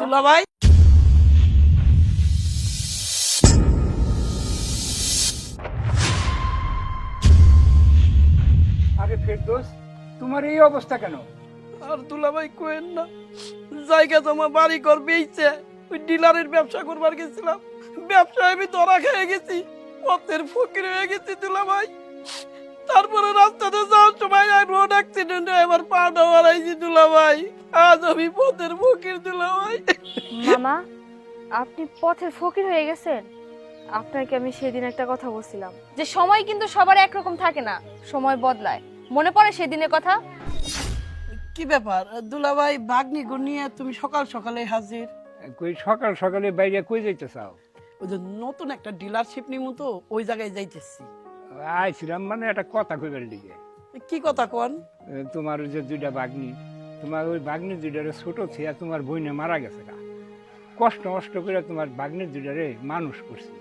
দুলা ভাই। আরে ফেরদোস তোমার এই অবস্থা কেন? আর দুলা ভাই কোয়েন না। জায়গা জমা বাড়ি ঘর ওই ডিলারের ব্যবসা করবার গেছিলাম। ব্যবসায় আমি ধরা খেয়ে গেছি। পথের ফকির হয়ে গেছি দুলা ভাই। তারপরে রাস্তাতে যাওয়ার সময় রোড অ্যাক্সিডেন্টে আমার পাটা হারাইছি দুলা ভাই। আজ আমি পথের ফকির দুলা ভাই। মামা আপনি পথের ফকির হয়ে গেছেন। আপনাকে আমি সেদিন একটা কথা বলছিলাম যে সময় কিন্তু সবার একরকম থাকে না সময় বদলায়। মনে পড়ে সেদিনের কথা? কি ব্যাপার? দুলা ভাই বাগনি নিয়ে তুমি সকাল সকালে হাজির। কই সকাল সকালে বাইরে কই যাইতে চাও ওই যে নতুন একটা ডিলারশিপ নিমু তো ওই জায়গায় যাইতেছি। আইছিলাম মানে একটা কথা কইবার দিকে কি কথা কোন? তোমার যে দুইটা বাগনি, তোমার ওই বাগনি দুইটারে ছোট ছিয়া তোমার বইনে মারা গেছে গা। কষ্ট মষ্ট করে তোমার বাগনি দুইটারে মানুষ করছি।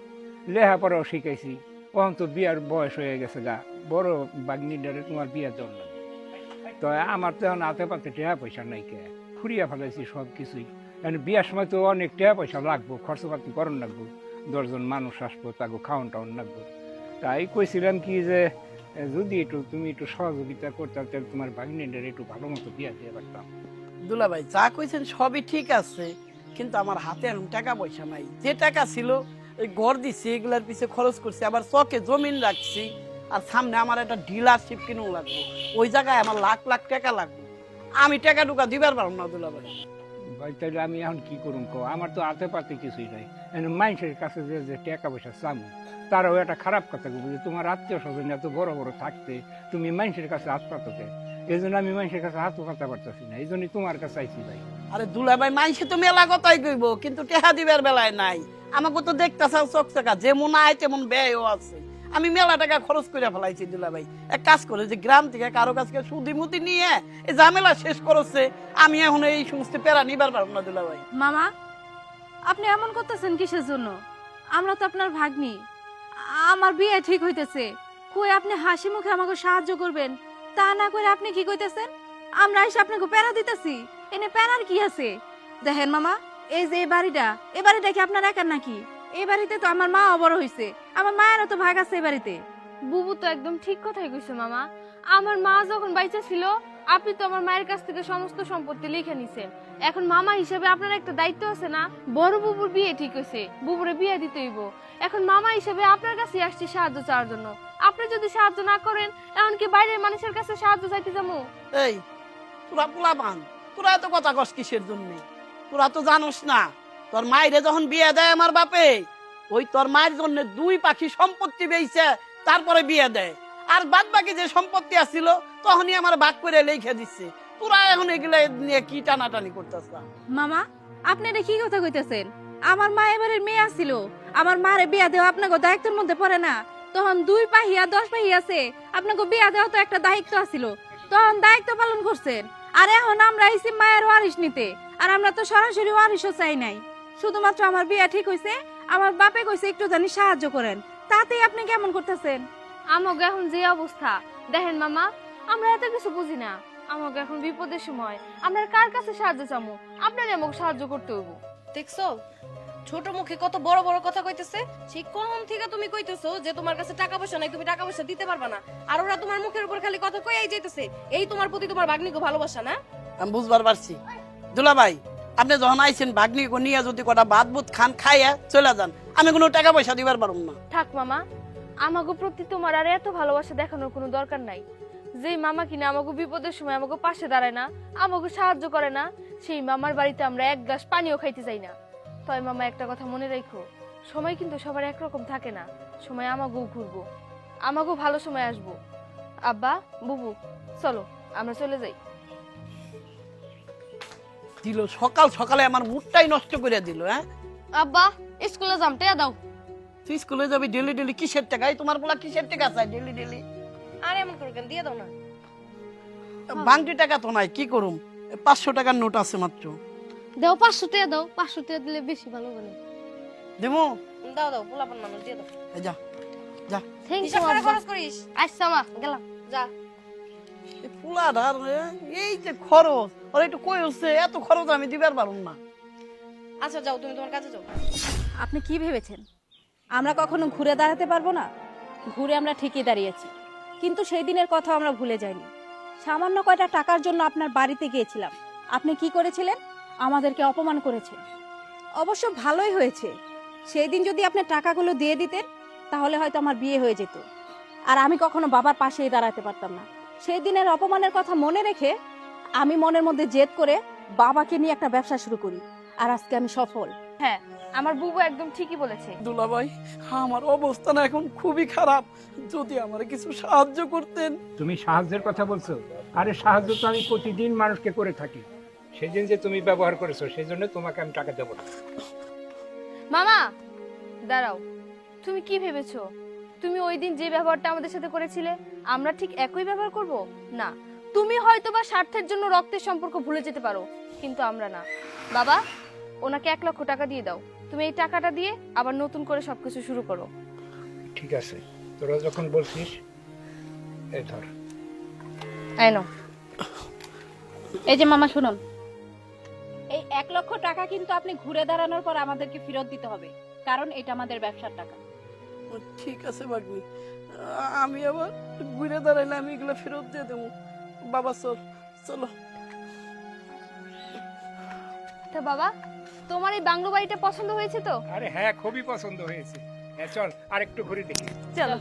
লেহাপড়াও শিখাইছি তখন তো বিয়ার বয়স হয়ে গেছে গা, বড় বাগনিটারে তোমার বিয়া লাগে তো আমার তো এখন হাতে পাতে টাকা পয়সা নাই কে ফুরিয়া ফেলাইছি সব কিছুই। এখন বিয়ার সময় তো অনেক টাকা পয়সা লাগবো খরচপাতি করণ লাগবো, দশজন মানুষ আসব তাকে খাওয়ান টাউন লাগবো। তাই কইছিলাম কি যে যদি একটু তুমি একটু সহযোগিতা করতে তাহলে তোমার ভাগ্নিটার একটু ভালো মতো বিয়া দিয়ে পারতাম। দুলা ভাই যা কইছেন সবই ঠিক আছে কিন্তু আমার হাতে এখন টাকা পয়সা নাই। যে টাকা ছিল ওই ঘর দিছি এগুলার পিছে খরচ করছি আবার চকে জমিন রাখছি আর সামনে আমার একটা ডিলারশিপ কিনেও লাগবে। ওই জায়গায় আমার লাখ লাখ টাকা লাগবে। আমি টাকা টুকা দিবার পারব না দুলা ভাই ভাই তাহলে আমি এখন কি করুম কো আমার তো হাতে পাতে কিছুই নাই। মানুষের কাছে যে যে টাকা পয়সা চামু তারাও একটা খারাপ কথা বলবে যে তোমার আত্মীয় স্বজন এত বড় বড় থাকতে তুমি মানুষের কাছে হাত পাতোকে এই জন্য আমি মানুষের কাছে হাত পাতা পারতেছি না এই জন্যই তোমার কাছে আইছি ভাই। আরে দুলা ভাই মাইসে তো মেলা কথাই কইব কিন্তু টেহা দিবার বেলায় নাই। আমাকে তো দেখতেছাও চক চাকা যেমন আয় তেমন ব্যয়ও আছে। আমি মেলা টাকা খরচ করে ফেলাইছি দুলা ভাই। এক কাজ করে যে গ্রাম থেকে কারও কাছে সুদি মুদি নিয়ে এই ঝামেলা শেষ করছে আমি এখন এই সমস্ত পেরা নিবার পারব না দুলা ভাই। মামা আপনি এমন করতেছেন কিসের জন্য? আমরা তো আপনার ভাগ্নি। আমার বিয়ে ঠিক হইতেছে। কই আপনি হাসি মুখে আমাকে সাহায্য করবেন? তা না করে আপনি কি কইতেছেন? আমরা এসে আপনাকে প্যারা দিতেছি। এনে প্যারার কি আছে? দেখেন মামা, এই যে এই বাড়িটা এ বাড়িটা কি আপনার একার নাকি? এই বাড়িতে তো আমার মা বড় হইছে। আমার মায়েরও তো ভাগ আছে এই বাড়িতে। বুবু তো একদম ঠিক কথাই কইছে মামা। আমার মা যখন বাইচা ছিল আপনি তো আমার মায়ের কাছ থেকে সমস্ত সম্পত্তি লিখে নিছেন। এখন মামা হিসেবে আপনার একটা দায়িত্ব আছে না? বড় বুবুর বিয়ে ঠিক হয়েছে, বুবুরে বিয়ে দিতে হইব। এখন মামা হিসেবে আপনার কাছে আসছি সাহায্য চাওয়ার জন্য। আপনি যদি সাহায্য না করেন, এমনকি বাইরের মানুষের কাছে সাহায্য চাইতে যাব। এই, তোরা পোলা পান তোরা এত কথা কস কিসের জন্য? তোরা তো জানোস না, তোর মায়েরে যখন বিয়ে দেয় আমার বাপে, ওই তোর মায়ের জন্য দুই পাখি সম্পত্তি বেইছে, তারপরে বিয়ে দেয়। আর বাদ বাকি যে সম্পত্তি আছিল, তখনই আমার ভাগ করে লিখে দিচ্ছে তোরা এখন এগুলা নিয়ে কি টানাটানি করতেছ? মামা, আপনি কি কথা কইতেছেন? আমার মা এবারের মেয়ে আসছিল আমার মারে বিয়া দেওয়া আপনাকে দায়িত্বের মধ্যে পড়ে না। তখন দুই পাহিয়া, দশ পাহি আছে। আপনাকে বিয়া দেওয়া তো একটা দায়িত্ব আছিল। তখন দায়িত্ব পালন করছেন। আর এখন আমরা আইছি মায়ের ওয়ারিশ নিতে। আর আমরা তো সরাসরি ওয়ারিশও চাই নাই। শুধুমাত্র আমার বিয়া ঠিক হইছে, আমার বাপে কইছে একটু জানি সাহায্য করেন। তাতেই আপনি কেমন করতেছেন? আমাকে এখন যে অবস্থা দেখেন মামা আমরা এত কিছু বুঝি না। আমাকে এখন বিপদের সময় আমরা কার কাছে সাহায্য চামু? আপনারই আমাকে সাহায্য করতে হইব। দেখছ? ছোট মুখে কত বড় বড় কথা কইতেছে সেই কখন থেকে তুমি কইতেছো যে তোমার কাছে টাকা পয়সা নাই তুমি টাকা পয়সা দিতে পারবা না। আর ওরা তোমার মুখের উপর খালি কথা কইয়াই যাইতেছে এই তোমার প্রতি তোমার ভাগ্নিকে ভালোবাসা না? আমি বুঝবার পারছি। দুলা ভাই আপনি যখন আইছেন ভাগ্নি নিয়ে যদি কটা ভাত বুত খান খাইয়া চলে যান আমি কোনো টাকা পয়সা দিবার পারব না। থাক মামা আমাকে প্রতি তোমার আর এত ভালোবাসা দেখানোর কোনো দরকার নাই। যেই মামা কিনা আমাকে বিপদের সময় আমাকে পাশে দাঁড়ায় না আমাকে সাহায্য করে না সেই মামার বাড়িতে আমরা এক গ্লাস পানিও খাইতে যাই না। তবে মামা একটা কথা মনে রাখো সময় কিন্তু সবার একরকম থাকে না সময় আমাকেও ঘুরবো আমাকেও ভালো সময় আসব। আব্বা বুবু চলো আমরা চলে যাই। দিল সকাল সকালে আমার মুডটাই নষ্ট করে দিল হ্যাঁ? আব্বা স্কুলে যাম টেয়া দাও। তুই স্কুলে যাবি ডেলি ডেলি কিসের টাকা? এই তোমার বলা কিসের টাকা চাই ডেলি ডেলি আর এমন করে কেন দিয়ে দাও না। বাংটি টাকা তো নাই কি করুম? পাঁচশো টাকার নোট আছে মাত্র। দাও পাঁচশো টেয়া দাও পাঁচশো টেয়া দিলে বেশি ভালো বলে। দেবো দাও দাও পোলাপান মানুষ দিয়ে দাও। এই যা যা। থ্যাংক ইউ খরচ করিস। আচ্ছা মা গেলাম। যা। এই পোলাটার এ, এই যে খরচ ওর একটু কই হচ্ছে এত খরচ আমি দিবার পারুম না। আচ্ছা যাও তুমি তোমার কাছে যাও। আপনি কি ভেবেছেন? আমরা কখনো ঘুরে দাঁড়াতে পারব না? ঘুরে আমরা ঠিকই দাঁড়িয়েছি। কিন্তু সেই দিনের কথা আমরা ভুলে যাইনি। সামান্য কয়টা টাকার জন্য আপনার বাড়িতে গিয়েছিলাম। আপনি কি করেছিলেন? আমাদেরকে অপমান করেছেন। অবশ্য ভালোই হয়েছে। সেই দিন যদি আপনি টাকাগুলো দিয়ে দিতেন, তাহলে হয়তো আমার বিয়ে হয়ে যেত। আর আমি কখনো বাবার পাশেই দাঁড়াতে পারতাম না। সেই দিনের অপমানের কথা মনে রেখে আমি মনের মধ্যে জেদ করে বাবাকে নিয়ে একটা ব্যবসা শুরু করি। আর আজকে আমি সফল। হ্যাঁ আমার বুবু একদম ঠিকই বলেছে। দুলাভাই আমার অবস্থান এখন খুবই খারাপ। যদি আমার কিছু সাহায্য করতেন। তুমি সাহায্যের কথা বলছো। আরে সাহায্য তো আমি প্রতিদিন মানুষকে করে থাকি। সেদিন যে তুমি ব্যবহার করেছ সেই জন্য তোমাকে আমি টাকা দেবো না। মামা দাঁড়াও। তুমি কি ভেবেছো? তুমি ওই দিন যে ব্যবহারটা আমাদের সাথে করেছিলে আমরা ঠিক একই ব্যবহার করব? না। তুমি হয়তো বা স্বার্থের জন্য রক্তের সম্পর্ক ভুলে যেতে পারো কিন্তু আমরা না। বাবা ওনাকে এক লক্ষ টাকা দিয়ে দাও। তুমি এই টাকাটা দিয়ে আবার নতুন করে সবকিছু শুরু করো। ঠিক আছে। তোরা যখন বলছিস এই ধর। এই নাও। এই যে মামা শুনুন। এই এক লক্ষ টাকা কিন্তু আপনি ঘুরে দাঁড়ানোর পর আমাদেরকে ফেরত দিতে হবে কারণ এটা আমাদের ব্যবসার টাকা। ঠিক আছে বাগনি। আমি আবার ঘুরে দাঁড়াইলে আমি এগুলো ফেরত দিয়ে দেবো। বাবা চল চলো। তো বাবা তোমার এই বাংলো বাড়িটা পছন্দ হয়েছে তো? আরে হ্যাঁ খুবই পছন্দ হয়েছে। হ্যাঁ চল আর একটু ঘুরে দেখি। চলো।